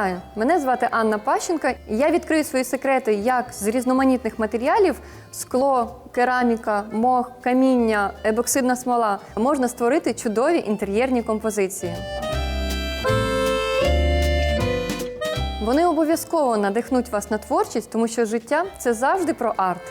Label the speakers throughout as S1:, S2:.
S1: Вітаю! Мене звати Анна Пащенка. і Я відкрию свої секрети, як з різноманітних матеріалів скло, кераміка, мох, каміння, ебоксидна смола можна створити чудові інтер'єрні композиції. Вони обов'язково надихнуть вас на творчість, тому що життя це завжди про арт.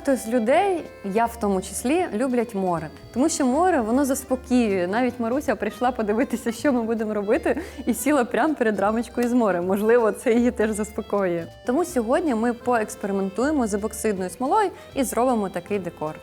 S1: Хто з людей, я в тому числі, люблять море, тому що море воно заспокоює. Навіть Маруся прийшла подивитися, що ми будемо робити, і сіла прямо перед рамочкою з морем. Можливо, це її теж заспокоює. Тому сьогодні ми поекспериментуємо з ебоксидною смолою і зробимо такий декор.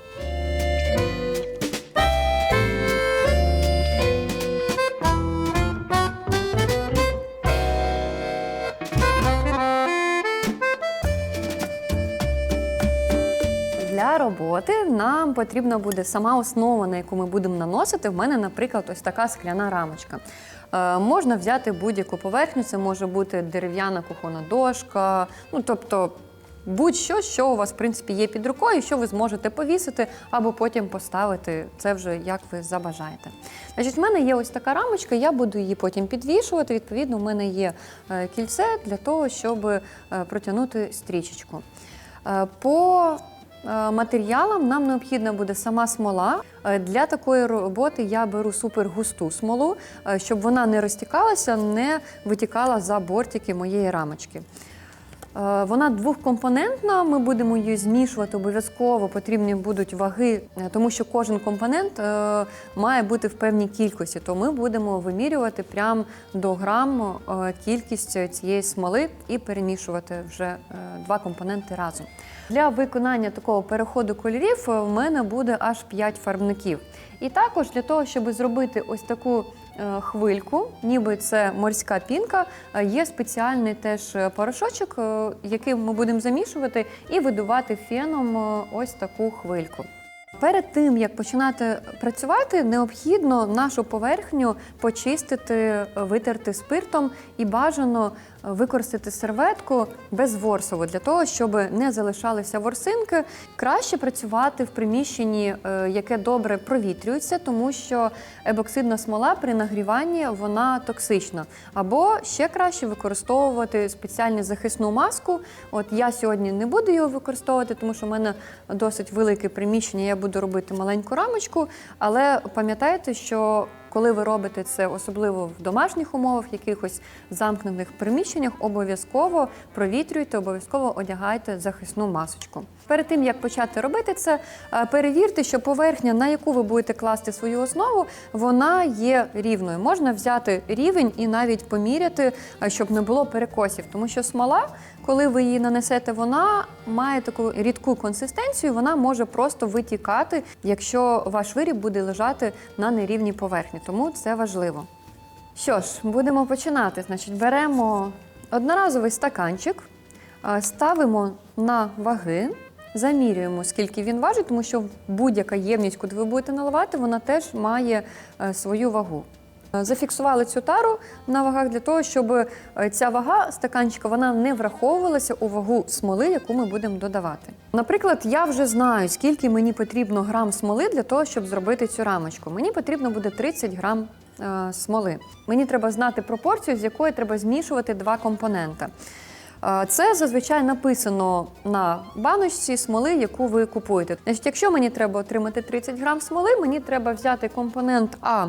S1: Роботи нам потрібна буде сама основа, на яку ми будемо наносити. В мене, наприклад, ось така скляна рамочка. Е, можна взяти будь-яку поверхню, це може бути дерев'яна кухонна дошка, ну тобто будь-що, що у вас в принципі є під рукою, що ви зможете повісити або потім поставити. Це вже як ви забажаєте. Значить, в мене є ось така рамочка, я буду її потім підвішувати. Відповідно, у мене є е, кільце для того, щоб е, протягнути стрічечку. По матеріалам нам необхідна буде сама смола. Е, Для такої роботи я беру супергусту смолу, е, щоб вона не розтікалася, не витікала за бортики моєї рамочки. Е, Вона двохкомпонентна, ми будемо її змішувати обов'язково. Потрібні будуть ваги, е, тому що кожен компонент е, має бути в певній кількості. То ми будемо вимірювати прямо до грам е, кількість цієї смоли і перемішувати вже два компоненти разом. Для виконання такого переходу кольорів в мене буде аж 5 фарбників. І також для того, щоб зробити ось таку хвильку, ніби це морська пінка, е, є спеціальний теж е, порошочок, який ми будемо замішувати і видувати феном е, ось таку хвильку. Перед тим як починати працювати, необхідно нашу поверхню почистити, витерти спиртом і бажано використати серветку безворсову для того, щоб не залишалися ворсинки. Краще працювати в приміщенні, е, яке добре провітрюється, тому що ебоксидна смола при нагріванні вона токсична. Або ще краще використовувати спеціальну захисну маску. От я сьогодні не буду його використовувати, тому що в мене досить велике приміщення. Я буду робити маленьку рамочку, але пам'ятайте, що коли ви робите це, особливо в домашніх умовах, якихось замкнених приміщеннях, обов'язково провітрюйте, обов'язково одягайте захисну масочку. Перед тим як почати робити це, е, перевірте, що поверхня, на яку ви будете класти свою основу, вона є рівною. Можна взяти рівень і навіть поміряти, е, щоб не було перекосів, тому що смола, коли ви її нанесете, вона має таку рідку консистенцію, вона може просто витікати, якщо ваш виріб буде лежати на нерівній поверхні. Тому це важливо. Що ж, будемо починати. Значить, беремо одноразовий стаканчик, ставимо на ваги, замірюємо, скільки він важить, тому що будь-яка ємність, куди ви будете наливати, вона теж має е, свою вагу. Е, Зафіксували цю тару на вагах для того, щоб е, ця вага стаканчика вона не враховувалася у вагу смоли, яку ми будемо додавати. Наприклад, я вже знаю, скільки мені потрібно грам смоли для того, щоб зробити цю рамочку. Мені потрібно буде 30 грам смоли. Мені треба знати пропорцію, з якої треба змішувати два компоненти. Це зазвичай написано на баночці смоли, яку ви купуєте. Значить, якщо мені треба отримати 30 грам смоли, мені треба взяти компонент А.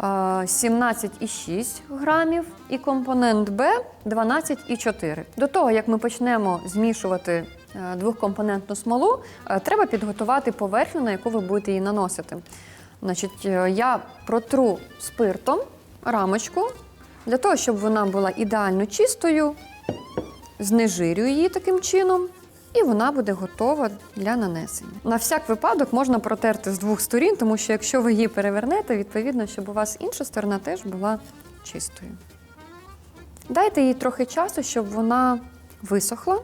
S1: е, 17,6 грамів і компонент Б 12,4. До того, як ми почнемо змішувати е, двохкомпонентну смолу, е, треба підготувати поверхню, на яку ви будете її наносити. Значить, е, я протру спиртом рамочку для того, щоб вона була ідеально чистою, знежирюю її таким чином, і вона буде готова для нанесення. На всяк випадок можна протерти з двох сторін, тому що якщо ви її перевернете, відповідно, щоб у вас інша сторона теж була чистою. Дайте їй трохи часу, щоб вона висохла.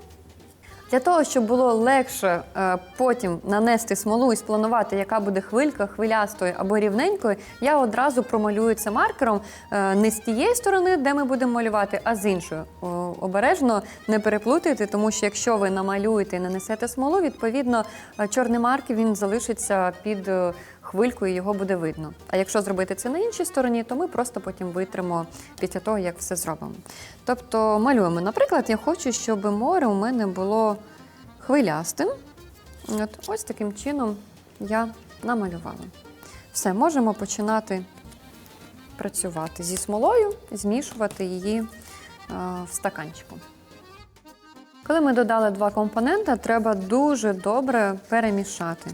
S1: Для того, щоб було легше е, потім нанести смолу і спланувати, яка буде хвилька, хвилястою або рівненькою, я одразу промалюю це маркером е, не з тієї сторони, де ми будемо малювати, а з іншої. О, обережно не переплутайте, тому що якщо ви намалюєте і нанесете смолу, відповідно е, чорний маркер він залишиться під хвилькою, його буде видно. А якщо зробити це на іншій стороні, то ми просто потім витримо після того, як все зробимо. Тобто малюємо. Наприклад, я хочу, щоб море у мене було хвилястим. От, ось таким чином я намалювала. Все, можемо починати працювати зі смолою, змішувати її е, в стаканчику. Коли ми додали два компоненти, треба дуже добре перемішати.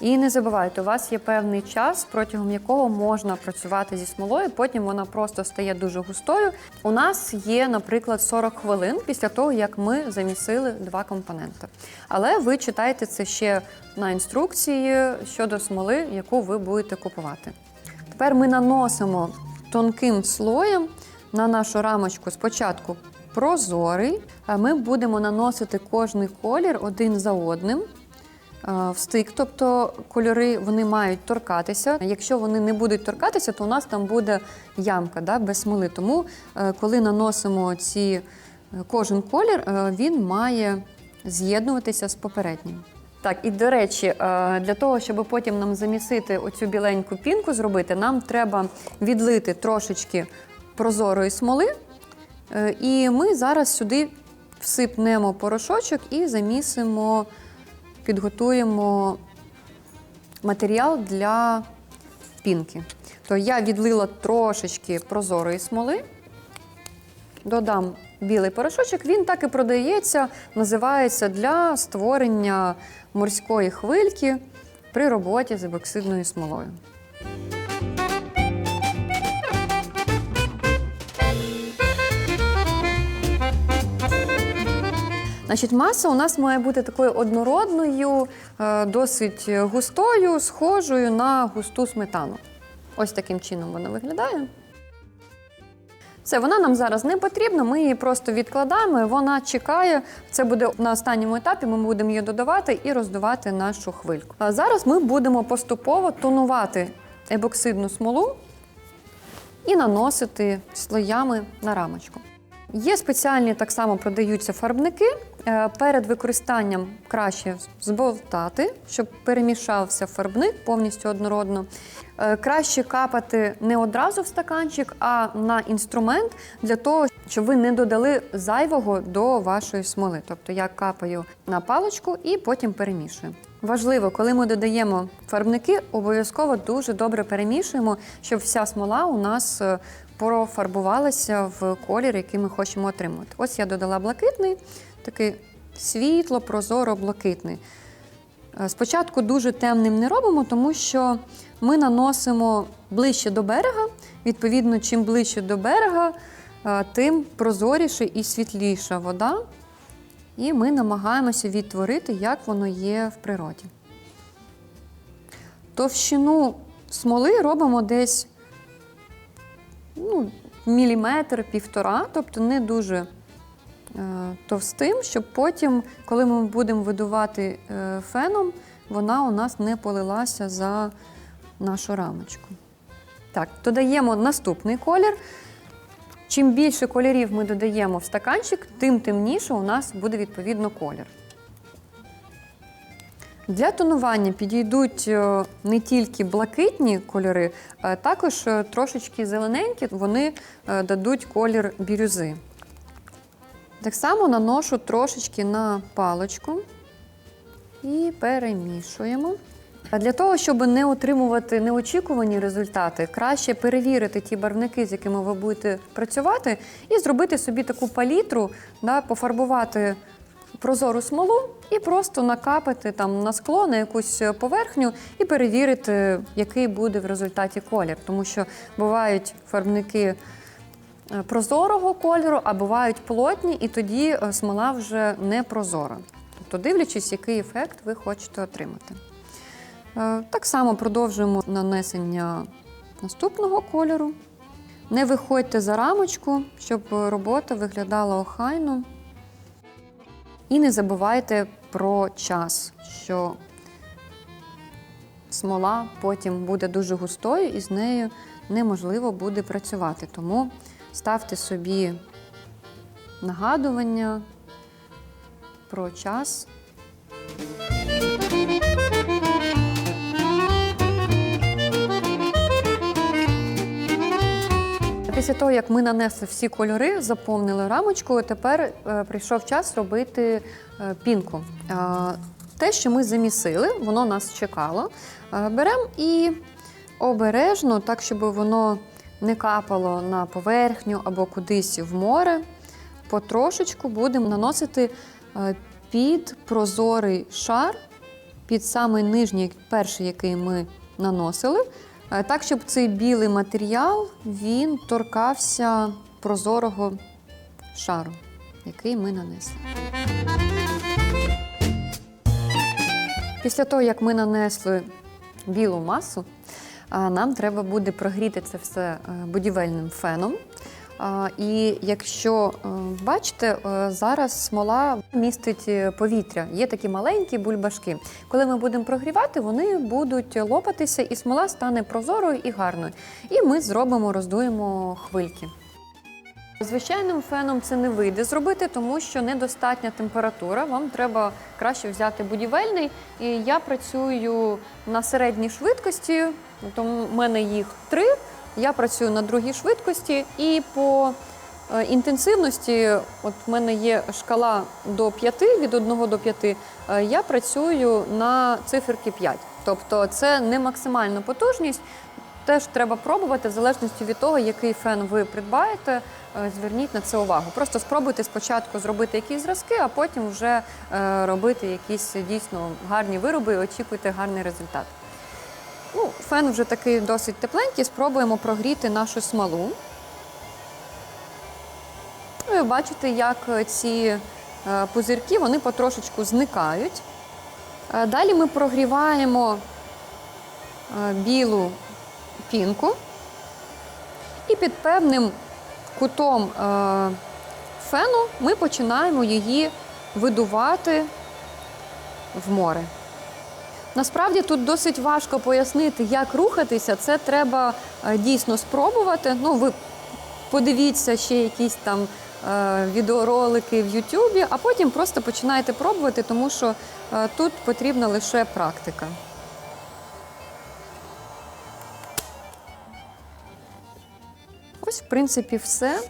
S1: І не забувайте, у вас є певний час, протягом якого можна працювати зі смолою, потім вона просто стає дуже густою. У нас є, наприклад, 40 хвилин після того, як ми замісили два компоненти. Але ви читаєте це ще на інструкції щодо смоли, яку ви будете купувати. Тепер ми наносимо тонким слоєм на нашу рамочку спочатку прозорий, а ми будемо наносити кожний колір один за одним. Е, В стик, тобто кольори вони мають торкатися. Якщо вони не будуть торкатися, то у нас там буде ямка да, без смоли. Тому, е, коли наносимо ці е, кожен колір, він має з'єднуватися з попереднім. Так, і до речі, для того, щоб потім нам замісити оцю біленьку пінку зробити, нам треба відлити трошечки прозорої смоли. І ми зараз сюди всипнемо порошочок і замісимо, підготуємо матеріал для пінки. То я відлила трошечки прозорої смоли, додам білий порошочок. Він так і продається, називається для створення морської хвильки при роботі з ебоксидною смолою. Значить, маса у нас має бути такою однородною, е, досить густою, схожою на густу сметану. Ось таким чином вона виглядає. Все, вона нам зараз не потрібна, ми її просто відкладаємо, вона чекає. Це буде на останньому етапі. Ми будемо її додавати і роздувати нашу хвильку. А зараз ми будемо поступово тонувати ебоксидну смолу і наносити слоями на рамочку. Є спеціальні так само продаються фарбники. Е, Перед використанням краще зболтати, щоб перемішався фарбник повністю однородно. Е, Краще капати не одразу в стаканчик, а на інструмент для того, щоб ви не додали зайвого до вашої смоли. Тобто я капаю на паличку і потім перемішую. Важливо, коли ми додаємо фарбники, обов'язково дуже добре перемішуємо, щоб вся смола у нас е, профарбувалася в колір, який ми хочемо отримати. Ось я додала блакитний, такий світло, прозоро, блакитний. Е, Спочатку дуже темним не робимо, тому що ми наносимо ближче до берега. Відповідно, чим ближче до берега, е, тим прозоріше і світліша вода. І ми намагаємося відтворити, як воно є в природі. Товщину смоли робимо десь ну, міліметр, півтора, тобто не дуже е, товстим, щоб потім, коли ми будемо видувати е, феном, вона у нас не полилася за нашу рамочку. Так, додаємо наступний колір. Чим більше кольорів ми додаємо в стаканчик, тим темніше у нас буде відповідно колір. Для тонування підійдуть е, не тільки блакитні кольори, а також е, трошечки зелененькі, вони е, дадуть колір бірюзи. Так само наношу трошечки на паличку і перемішуємо. А для того, щоб не отримувати неочікувані результати, краще перевірити ті барвники, з якими ви будете працювати, і зробити собі таку палітру, да, пофарбувати прозору смолу і просто накапати там на скло, на якусь поверхню і перевірити, який буде в результаті колір. Тому що бувають фарбники е, прозорого кольору, а бувають плотні, і тоді е, смола вже не прозора. Тобто, дивлячись, який ефект ви хочете отримати. Е, Так само продовжуємо нанесення наступного кольору. Не виходьте за рамочку, щоб робота виглядала охайно. І не забувайте про час, що смола потім буде дуже густою і з нею неможливо буде працювати. Тому ставте собі нагадування про час. Після того, як ми нанесли всі кольори, заповнили рамочку, тепер е, прийшов час робити е, пінку. Е, те, що ми замісили, воно нас чекало. Беремо і обережно, так, щоб воно не капало на поверхню або кудись в море, потрошечку будемо наносити під прозорий шар, під самий нижній, перший, який ми наносили, так, щоб цей білий матеріал він торкався прозорого шару, який ми нанесли. Після того, як ми нанесли білу масу, нам треба буде прогріти це все е, будівельним феном. І якщо е, бачите, е, зараз смола містить е, повітря. Є такі маленькі бульбашки. Коли ми будемо прогрівати, вони будуть лопатися, і смола стане прозорою і гарною. І ми зробимо, роздуємо хвильки. Звичайним феном це не вийде зробити, тому що недостатня температура. Вам треба краще взяти будівельний. І я працюю на середній швидкості, тому в мене їх три. Я працюю на другій швидкості і по е, інтенсивності, от в мене є шкала до 5, від 1 до 5, е, я працюю на циферки 5. Тобто це не максимальна потужність. Теж треба пробувати в залежності від того, який фен ви придбаєте. е, Зверніть на це увагу. Просто спробуйте спочатку зробити якісь зразки, а потім вже робити якісь дійсно гарні вироби і очікуйте гарний результат. Фен вже такий досить тепленький. Спробуємо прогріти нашу смолу. Ну, і бачите, як ці е, пузирки вони потрошечку зникають. Е, Далі ми прогріваємо е, білу пінку і під певним кутом е, фену ми починаємо її видувати в море. Насправді тут досить важко пояснити, як рухатися. Це треба е, дійсно спробувати. Ну, ви подивіться ще якісь там е, відеоролики в Ютубі, а потім просто починаєте пробувати, тому що е, тут потрібна лише практика. Ось, в принципі, все.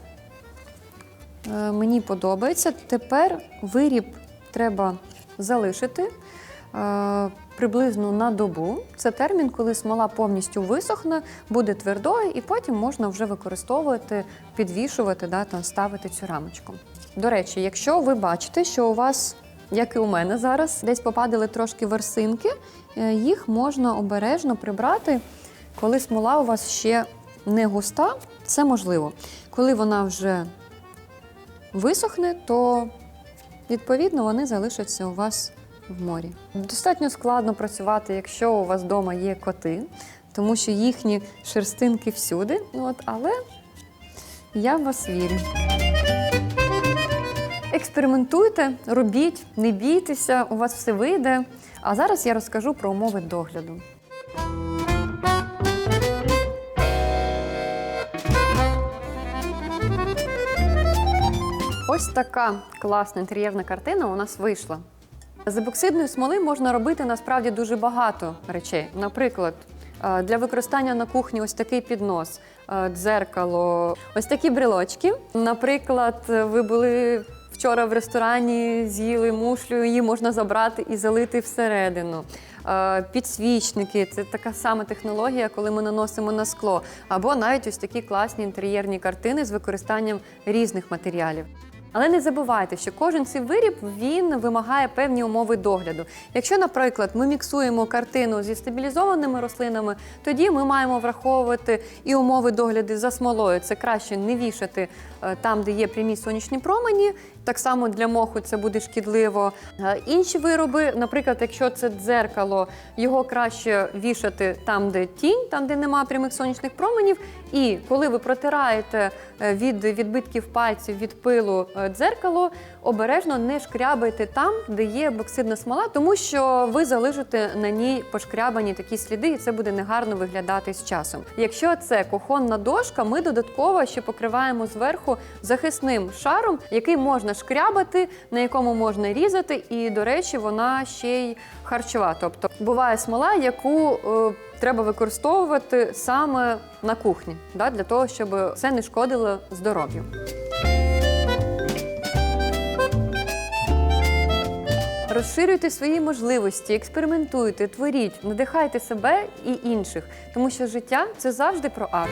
S1: Мені подобається. Тепер виріб треба залишити приблизно на добу. Це термін, коли смола повністю висохне, буде твердою, і потім можна вже використовувати, підвішувати, да, там, ставити цю рамочку. До речі, якщо ви бачите, що у вас, як і у мене зараз, десь попадали трошки ворсинки, е, їх можна обережно прибрати, коли смола у вас ще не густа, це можливо. Коли вона вже висохне, то відповідно вони залишаться у вас в морі. Достатньо складно працювати, якщо у вас вдома є коти, тому що їхні шерстинки всюди. Ну, От, але я в вас вірю. Експериментуйте, робіть, не бійтеся, у вас все вийде. А зараз я розкажу про умови догляду. Ось така класна інтер'єрна картина у нас вийшла. З епоксидної смоли можна робити насправді дуже багато речей. Наприклад, е, для використання на кухні ось такий піднос, е, дзеркало, ось такі брелочки. Наприклад, ви були вчора в ресторані, з'їли мушлю, її можна забрати і залити всередину. Е, Підсвічники це така сама технологія, коли ми наносимо на скло, або навіть ось такі класні інтер'єрні картини з використанням різних матеріалів. Але не забувайте, що кожен цей виріб він вимагає певні умови догляду. Якщо, наприклад, ми міксуємо картину зі стабілізованими рослинами, тоді ми маємо враховувати і умови догляду за смолою. Це краще не вішати е, там, де є прямі сонячні промені, Так само для моху це буде шкідливо. Е, Інші вироби, наприклад, якщо це дзеркало, його краще вішати там, де тінь, там, де немає прямих сонячних променів. І коли ви протираєте е, від відбитків пальців від пилу е, дзеркало, обережно не шкрябайте там, де є боксидна смола, тому що ви залишите на ній пошкрябані такі сліди, і це буде негарно виглядати з часом. Якщо це кухонна дошка, ми додатково ще покриваємо зверху захисним шаром, який можна шкрябати, на якому можна різати, і, до речі, вона ще й харчова. Тобто буває смола, яку е, треба використовувати саме на кухні, да, для того, щоб це не шкодило здоров'ю. Розширюйте свої можливості, експериментуйте, творіть, надихайте себе і інших, тому що життя це завжди про арт.